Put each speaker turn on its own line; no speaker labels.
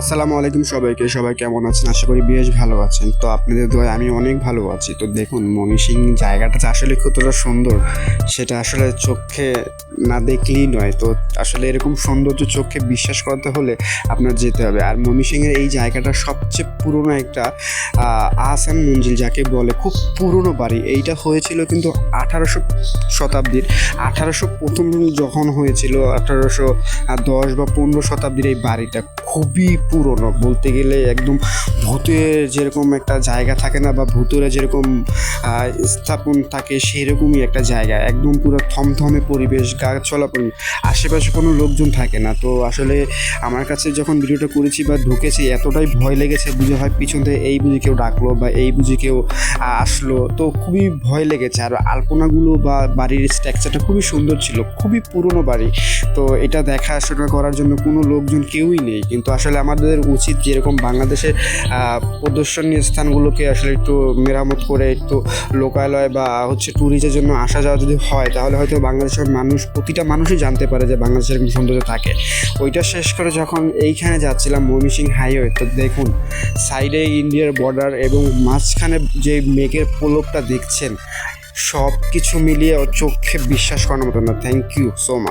আসসালামু আলাইকুম সবাইকে সবাই কেমন আছেন? আশা করি বেশ ভালো আছেন। তো আপনাদের দোয়ায় আমি অনেক ভালো আছি। তো দেখুন ময়মনসিং জায়গাটা যে আসলে কতটা সুন্দর সেটা আসলে চোখে না দেখলেই নয়। তো আসলে এরকম সৌন্দর্য চোখে বিশ্বাস করতে হলে আপনার যেতে হবে। আর ময়মনসিংহের এই জায়গাটা সবচেয়ে পুরনো একটা আহ, আহসান মঞ্জিল যাকে বলে খুব পুরনো বাড়ি। এইটা হয়েছিল কিন্তু আঠারোশো শতাব্দীর আঠারোশো প্রথম যখন হয়েছিল আঠারোশো দশ বা পনেরো শতাব্দীর এই বাড়িটা। খুবই পুরনো বলতে গেলে একদম ভূতের যেরকম একটা জায়গা থাকে না বা ভূতের যেরকম স্থাপন থাকে সেরকমই একটা জায়গা। একদম পুরো থমথমে পরিবেশ গাছপালা পরিবেশ আশেপাশে কোনো লোকজন থাকে না। তো আসলে আমার কাছে যখন ভিডিওটা করেছি বা ঢুকেছি, এতটাই ভয় লেগেছে বুঝে হয় পিছন থেকে এই বুঝি কেউ ডাকলো বা এই বুঝি কেউ আসলো। তো খুবই ভয় লেগেছে। আর আলপনাগুলো বা বাড়ির স্ট্রাকচারটা খুবই সুন্দর ছিল। খুবই পুরনো বাড়ি। তো এটা দেখাশোনা করার জন্য কোনো লোকজন কেউই নেই। কিন্তু আসলে আমাদের উচিত যেরকম বাংলাদেশের আহ, প্রদর্শনীয় স্থানগুলোকে আসলে একটু মেরামত করে একটু লোকালয় বা হচ্ছে ট্যুরিস্টের জন্য আসা যাওয়া যদি হয় তাহলে হয়তো বাংলাদেশের মানুষ প্রতিটা মানুষই জানতে পারে যে বাংলাদেশের সৌন্দর্য থাকে। ওইটা শেষ করে যখন এইখানে যাচ্ছিলাম ময়মনসিং হাইওয়ে তো দেখুন সাইডে ইন্ডিয়ার বর্ডার এবং মাঝখানে যে মেঘের পোলকটা দেখছেন সব কিছু মিলিয়ে চোখে বিশ্বাস করার মতো না। Thank you so much